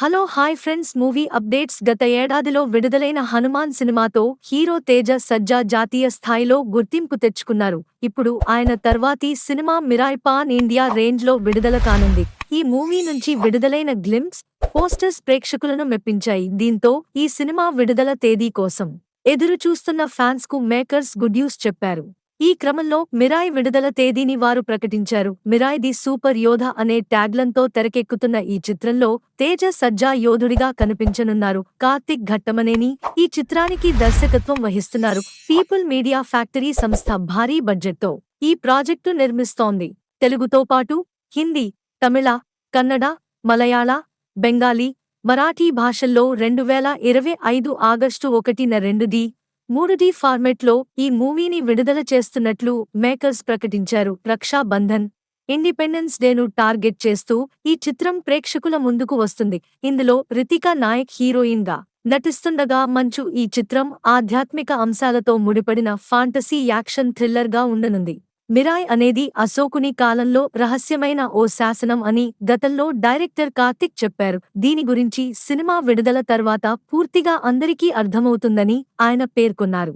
Hello hi friends. Movie updates గత ఏడాదిలో విడుదలైన హనుమాన్ సినిమాతో హీరో తేజ సజ్జా జాతీయ స్థాయిలో గుర్తింపు తెచ్చుకున్నారు. ఇప్పుడు ఆయన తర్వాతి సినిమా మిరాయ్ పాన్ ఇండియా రేంజ్లో విడుదల కానుంది. ఈ మూవీ నుంచి విడుదలైన గ్లిమ్స్ పోస్టర్స్ ప్రేక్షకులను మెప్పించాయి. దీంతో ఈ సినిమా విడుదల తేదీ కోసం ఎదురు చూస్తున్న ఫ్యాన్స్కు మేకర్స్ గుడ్ న్యూస్ చెప్పారు. ఈ క్రమంలో మిరాయ్ విడుదల తేదీని వారు ప్రకటించారు. మిరాయ్ ది సూపర్ యోధ అనే ట్యాగ్లంతో తెరకెక్కుతున్న ఈ చిత్రంలో తేజ సజ్జా యోధుడిగా కనిపించనున్నారు. కార్తిక్ ఘట్టమనేని ఈ చిత్రానికి దర్శకత్వం వహిస్తున్నారు. పీపుల్ మీడియా ఫ్యాక్టరీ సంస్థ భారీ బడ్జెట్తో ఈ ప్రాజెక్టు నిర్మిస్తోంది. తెలుగుతో పాటు హిందీ తమిళ కన్నడ మలయాళ బెంగాలీ మరాఠీ భాషల్లో రెండు వేల ఇరవై ఐదు ఆగస్టు ఒకటిన రెండు ది మూడు డి ఫార్మెట్లో ఈ మూవీని విడుదల చేస్తున్నట్లు మేకర్స్ ప్రకటించారు. రక్షా బంధన్ ఇండిపెండెన్స్ డేను టార్గెట్ చేస్తూ ఈ చిత్రం ప్రేక్షకుల ముందుకు వస్తుంది. ఇందులో రితికా నాయక్ హీరోయిన్గా నటిస్తుండగా మంచు ఈ చిత్రం ఆధ్యాత్మిక అంశాలతో ముడిపడిన ఫాంటసీ యాక్షన్ థ్రిల్లర్గా ఉండనుంది. మిరాయ్ అనేది అశోకుని కాలంలో రహస్యమైన ఓ శాసనం అని గతంలో డైరెక్టర్ కార్తిక్ చెప్పారు. దీని గురించి సినిమా విడుదల తర్వాత పూర్తిగా అందరికీ అర్థమవుతుందని ఆయన పేర్కొన్నారు.